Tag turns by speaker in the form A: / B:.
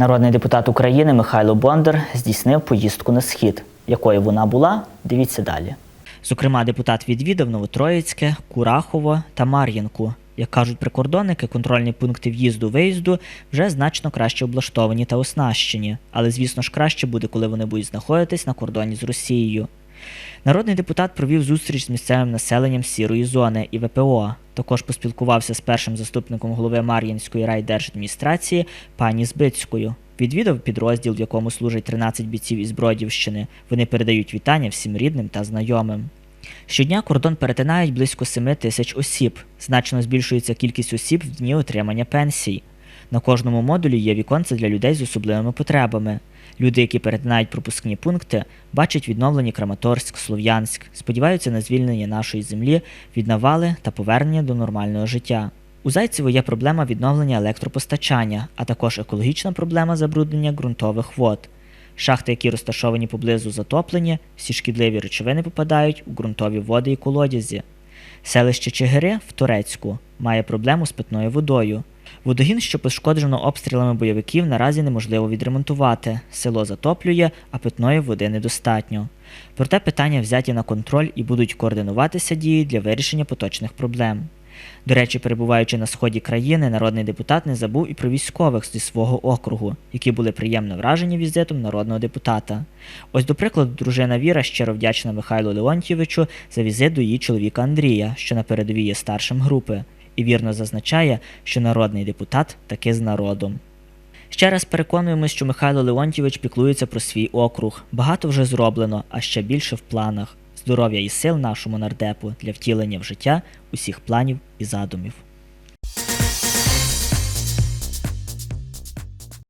A: Народний депутат України Михайло Бондар здійснив поїздку на схід. Якою вона була, дивіться далі. Зокрема, депутат відвідав Новотроїцьке, Курахово та Мар'їнку. Як кажуть прикордонники, контрольні пункти в'їзду-виїзду вже значно краще облаштовані та оснащені, але звісно ж краще буде, коли вони будуть знаходитись на кордоні з Росією. Народний депутат провів зустріч з місцевим населенням сірої зони і ВПО. Також поспілкувався з першим заступником голови Мар'їнської райдержадміністрації пані Збицькою. Відвідав підрозділ, в якому служать 13 бійців із Бродівщини. Вони передають вітання всім рідним та знайомим. Щодня кордон перетинають близько 7 тисяч осіб. Значно збільшується кількість осіб в дні отримання пенсій. На кожному модулі є віконце для людей з особливими потребами. Люди, які перетинають пропускні пункти, бачать відновлені Краматорськ, Слов'янськ, сподіваються на звільнення нашої землі від навали та повернення до нормального життя. У Зайцево є проблема відновлення електропостачання, а також екологічна проблема забруднення ґрунтових вод. Шахти, які розташовані поблизу затоплені, всі шкідливі речовини попадають у ґрунтові води і колодязі. Селище Чигири в Турецьку має проблему з питною водою. Водогін, що пошкоджено обстрілами бойовиків, наразі неможливо відремонтувати. Село затоплює, а питної води недостатньо. Проте питання взяті на контроль і будуть координуватися дії для вирішення поточних проблем. До речі, перебуваючи на сході країни, народний депутат не забув і про військових зі свого округу, які були приємно вражені візитом народного депутата. Ось, до прикладу, дружина Віра щиро вдячна Михайлу Леонтьєвичу за візит до її чоловіка Андрія, що на передовій є старшим групи, і вірно зазначає, що народний депутат таки з народом. Ще раз переконуємось, що Михайло Леонтьєвич піклується про свій округ. Багато вже зроблено, а ще більше в планах. Здоров'я і сил нашому нардепу для втілення в життя усіх планів і задумів.